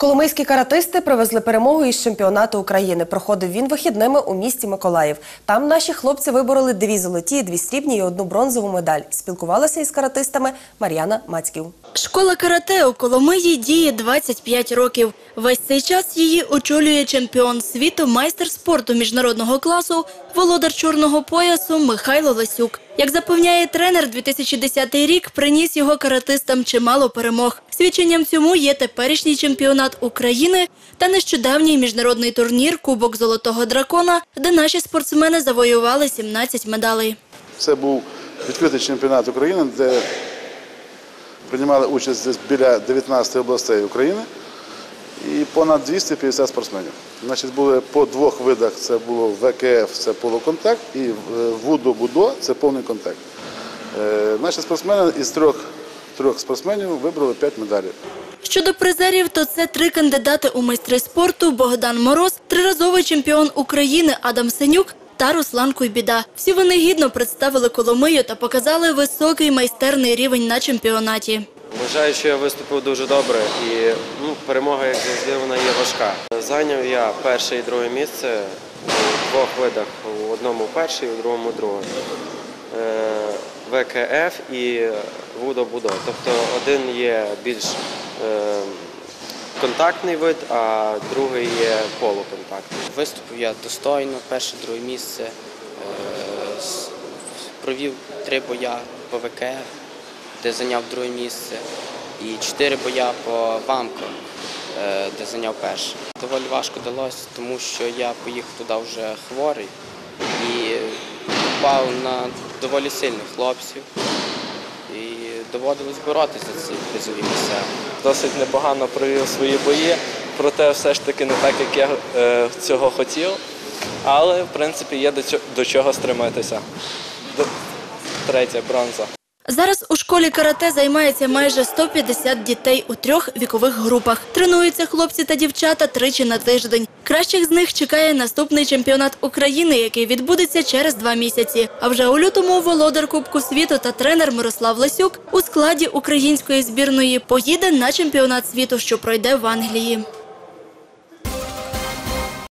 Коломийські каратисти привезли перемогу із чемпіонату України. Проходив він вихідними у місті Миколаїв. Там наші хлопці вибороли дві золоті, дві срібні і одну бронзову медаль. Спілкувалася із каратистами Мар'яна Мацьків. Школа карате у Коломиї діє 25 років. Весь цей час її очолює чемпіон світу, майстер спорту міжнародного класу, володар чорного поясу Михайло Ласюк. Як запевняє тренер, 2010 рік приніс його каратистам чимало перемог. Свідченням цьому є теперішній чемпіонат України та нещодавній міжнародний турнір Кубок Золотого дракона, де наші спортсмени завоювали 17 медалей. Це був відкритий чемпіонат України, де приймали участь десь біля 19 областей України і понад 250 спортсменів. Значить, були по двох видах: це було ВКФ, це полуконтакт, і вудо-будо це повний контакт. Е, Наші спортсмени із трьох, трьох спортсменів вибрали 5 медалей. Щодо призерів, то це три кандидати у майстри спорту Богдан Мороз, триразовий чемпіон України Адам Сенюк та Руслан Куйбіда. Всі вони гідно представили Коломию та показали високий майстерний рівень на чемпіонаті. Вважаю, що я виступив дуже добре і ну, перемога, як завжди, вона є важка. Зайняв я перше і друге місце у двох видах: у одному перше, у другому друге. Е, ВКФ і Вудо-Будо. Тобто один є більш е, контактний вид, а другий є полуконтактний. Виступив я достойно, перше, друге місце. Е, Провів три боя по ВКФ, де зайняв друге місце, і чотири боя по ВАМКО, де зайняв перше. Доволі важко далося, тому що я поїхав туди вже хворий і попав на доволі сильних хлопців. І доводилось боротися за ці призові місця. досить непогано провів свої бої, проте все ж таки не так, як я е, цього хотів. Але в принципі є до, чого стриматися. Третя бронза. Зараз у школі карате займається майже 150 дітей у трьох вікових групах. Тренуються хлопці та дівчата тричі на тиждень. Кращих з них чекає наступний чемпіонат України, який відбудеться через два місяці. А вже у лютому володар Кубку світу та тренер Мирослав Лесюк у складі української збірної поїде на чемпіонат світу, що пройде в Англії.